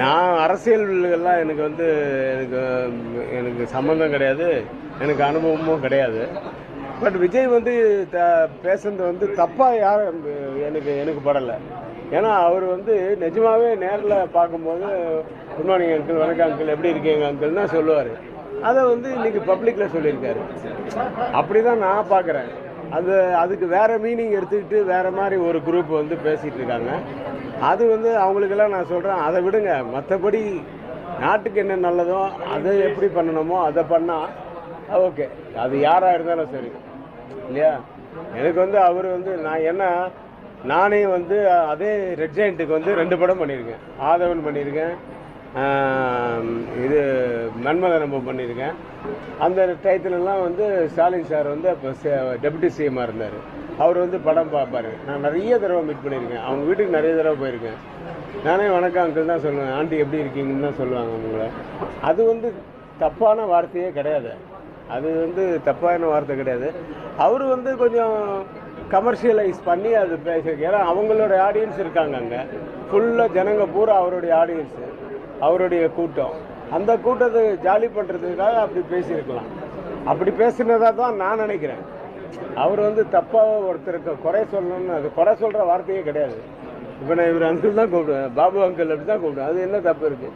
நான் அரசியல்லாம் எனக்கு வந்து எனக்கு எனக்கு சம்மந்தம் கிடையாது. எனக்கு அனுபவமும் கிடையாது. பட் விஜய் வந்து த பேசுனது வந்து தப்பாக யாரும் எனக்கு எனக்கு படலை. ஏன்னா அவர் வந்து நிஜமாகவே நேரில் பார்க்கும்போது குட் மார்னிங் அங்கிள் வணக்கம் அங்கிள் எப்படி இருக்கீங்க அங்கிள்னா சொல்லுவார். அதை வந்து இன்னைக்கு பப்ளிக்கில் சொல்லியிருக்காரு. அப்படி தான் நான் பார்க்குறேன். அது அதுக்கு வேறு மீனிங் எடுத்துக்கிட்டு வேறு மாதிரி ஒரு குரூப் வந்து பேசிகிட்டு இருக்காங்க. அது வந்து அவங்களுக்கெல்லாம் நான் சொல்கிறேன் அதை விடுங்க. மற்றபடி நாட்டுக்கு என்ன நல்லதோ அதை எப்படி பண்ணணுமோ அதை பண்ணால் ஓகே. அது யாராக இருந்தாலும் சரி. இல்லையா? எனக்கு வந்து அவர் வந்து நான் என்ன நானே வந்து அதே ரெட் ஜெயண்ட்டுக்கு வந்து ரெண்டு படம் பண்ணியிருக்கேன். ஆதவன் பண்ணியிருக்கேன். இது இது பண்ணியிருக்கேன். அந்த டயத்துலலாம் வந்து ஸ்டாலின் சார் வந்து அப்போ டெபுட்டி சிஎம்மாக இருந்தார். அவர் வந்து படம் பார்ப்பாரு. நான் நிறைய தடவை மீட் பண்ணியிருக்கேன். அவங்க வீட்டுக்கு நிறைய தடவை போயிருக்கேன். நானே வணக்கம் அங்கிள் தான் சொல்லுவேன். ஆண்டி எப்படி இருக்கீங்கன்னு தான் சொல்லுவாங்க அவங்கள அது வந்து தப்பான வார்த்தையே கிடையாது. அது வந்து தப்பான வார்த்தை கிடையாது. அவர் வந்து கொஞ்சம் கமர்ஷியலைஸ் பண்ணி அது பேசியிருக்கு ஏன்னா அவங்களோட ஆடியன்ஸ் இருக்காங்க அங்கே. ஃபுல்லாக ஜனங்க பூரா அவருடைய ஆடியன்ஸு அவருடைய கூட்டம். அந்த கூட்டத்தை ஜாலி பண்ணுறதுக்காக அப்படி பேசியிருக்கலாம். அப்படி பேசினதாக தான் நான் நினைக்கிறேன். அவர் வந்து தப்பாக ஒருத்தருக்கு குறை சொல்லணும்னு அது குறை சொல்கிற வார்த்தையே கிடையாது. இப்போ நான் இவர் அங்கிள் தான் கூப்பிடுவேன் பாபு அங்கிள் அப்படி தான் கூப்பிடுவேன் அது என்ன தப்பு இருக்குது